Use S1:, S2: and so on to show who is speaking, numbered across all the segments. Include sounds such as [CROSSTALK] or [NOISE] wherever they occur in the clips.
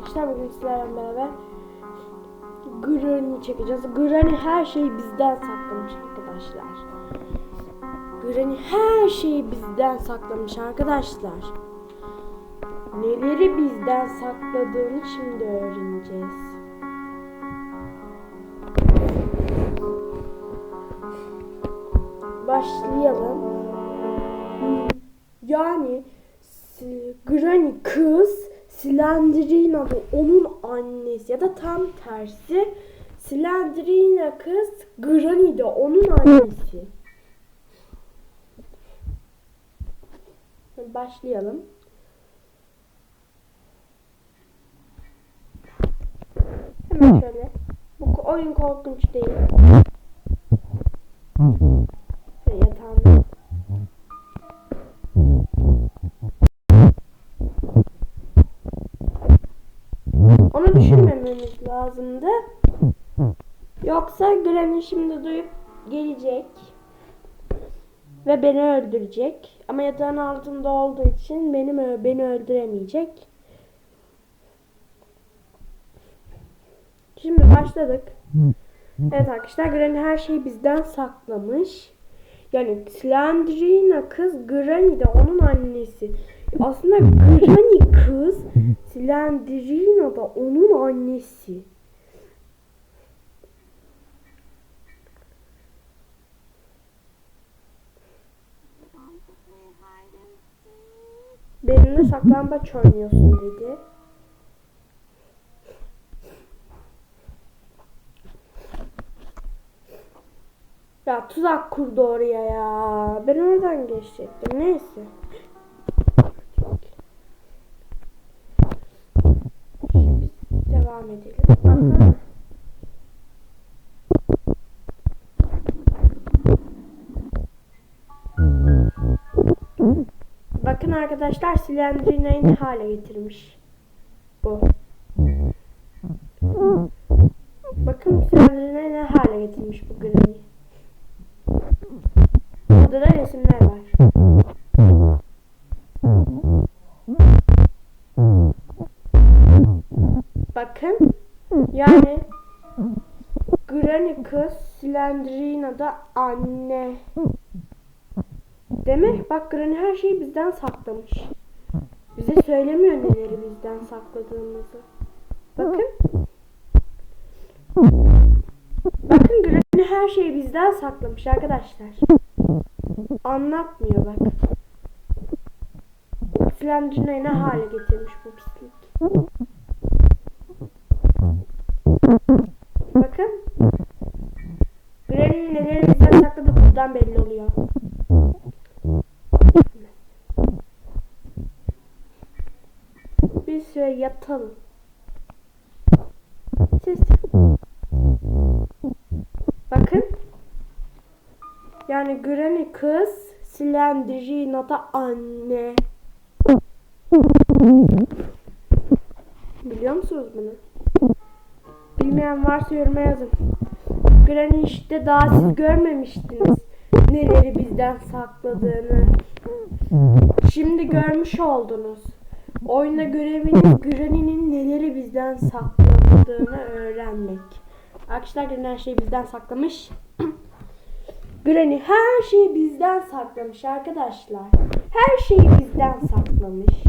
S1: arkadaşlar. Bugün sizlerle beraber Granny çekeceğiz. Granny her şeyi bizden saklamış arkadaşlar. Granny her şeyi bizden saklamış arkadaşlar. Neleri bizden sakladığını şimdi öğreneceğiz. Başlayalım. Yani Granny kız, Slendrina onun annesi ya da tam tersi. Slendrina kız, Granny de onun annesi. Başlayalım. Hemen şöyle. Bu oyun korkunç değil. Lazımdı. Yoksa Granny şimdi duyup gelecek. Ve beni öldürecek. Ama yatağın altında olduğu için benim beni öldüremeyecek. Şimdi başladık. Evet arkadaşlar Granny her şeyi bizden saklamış. Yani Slendrina kız Granny de onun annesi. Aslında Granny kız Slendrina da onun annesi. Benimle saklambaç oynuyorsun dedi. Ya tuzak kurdu oraya ya. Ben oradan geçecektim. Neyse. Şimdi devam edelim. Bakın arkadaşlar silendrinayı ne hale getirmiş. Bu. Bakın silendrinayı ne hale getirmiş bu granny. Burada da resimler var. Bakın. Yani Granny kız, Slendrina da anne. Demek bak Granny her şeyi bizden saklamış. Bize söylemiyor neleri bizden sakladığımızı. Bakın. Bakın Granny her şeyi bizden saklamış arkadaşlar. Anlatmıyor bak. Slendrina'yı ne hale getirmiş bu pislik. Bakın. Granny'nin neleri bizden sakladığı buradan belli oluyor. Süre yatalım. Siz Bakın. Yani Granny kız, Slendrina da anne. Biliyor musunuz bunu? Bilmeyen varsa yoruma yazın. Granny işte daha siz görmemiştiniz neleri bizden sakladığını. Şimdi görmüş oldunuz. Oyunda göreviniz [LAUGHS] Granny'nin neleri bizden sakladığını öğrenmek. Arkadaşlar Granny her şeyi bizden saklamış. [CLEARS THROAT] Granny her şeyi bizden saklamış arkadaşlar. Her şeyi bizden saklamış.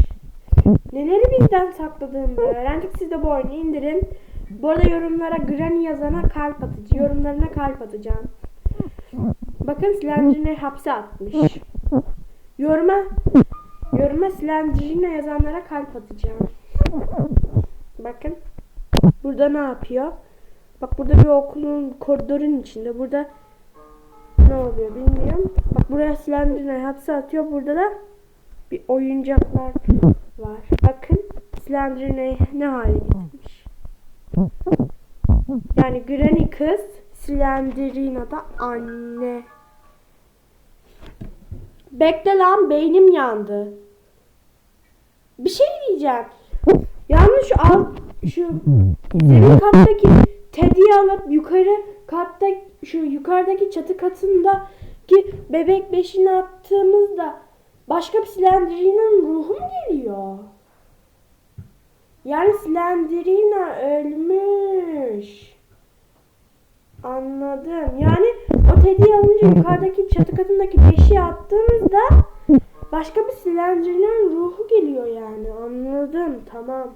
S1: Neleri bizden sakladığını öğrendik. Siz de bu oyunu indirin. Bu arada yorumlara Granny yazana kalp atıcı. Yorumlarına kalp atacağım. Bakın Slendrine'i hapse atmış. Yoruma yoruma Slendrine yazanlara kalp atacağım. Bakın. Burada ne yapıyor? Bak burada bir okulun koridorun içinde. Burada ne oluyor bilmiyorum. Bak buraya Slendrine'i hapse atıyor. Burada da bir oyuncaklar var. Bakın Slendrine'i ne hale getirmiş. Yani Granny kız, Slendrina da anne. Bekle lan beynim yandı. Bir şey diyeceğim. Yalnız şu alt şu zemin kattaki Teddy'yi alıp yukarı katta şu yukarıdaki çatı katındaki bebek beşini attığımızda başka bir Slendrina'nın ruhu mu geliyor? Yani Slenderina ölmüş. Anladım. Yani o tediyi alınca yukarıdaki çatı katındaki deşiğe attığınızda başka bir Slenderina ruhu geliyor yani. Anladım. Tamam.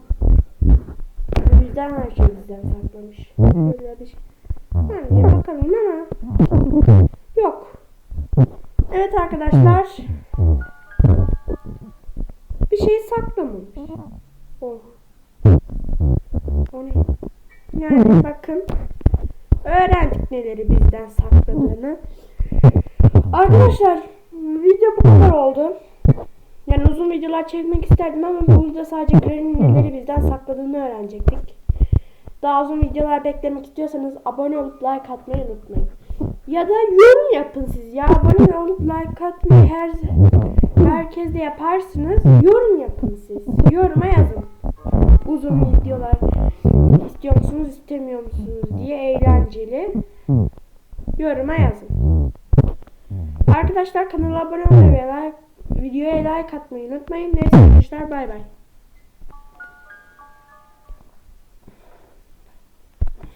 S1: Bu yüzden her şey bizden saklamış. Böyle bir şey. Yani bakalım ama yok. Evet arkadaşlar. Bir şey saklamamış. Oh. O ne? Yani bakın. Öğrendik neleri bizden sakladığını. Arkadaşlar videolar çekmek isterdim ama burada sadece Granny'nin neleri bizden sakladığını öğrenecektik. Daha uzun videolar beklemek istiyorsanız abone olup like atmayı unutmayın. Ya da yorum yapın siz ya. Abone olup like atmayı her herkes de yaparsınız. Yorum yapın siz. Yoruma yazın. Uzun videolar istiyor musunuz istemiyor musunuz diye eğlenceli. Yoruma yazın. Arkadaşlar kanala abone olmayı ve like, videoya like atmayı unutmayın. Neyse arkadaşlar bay bay.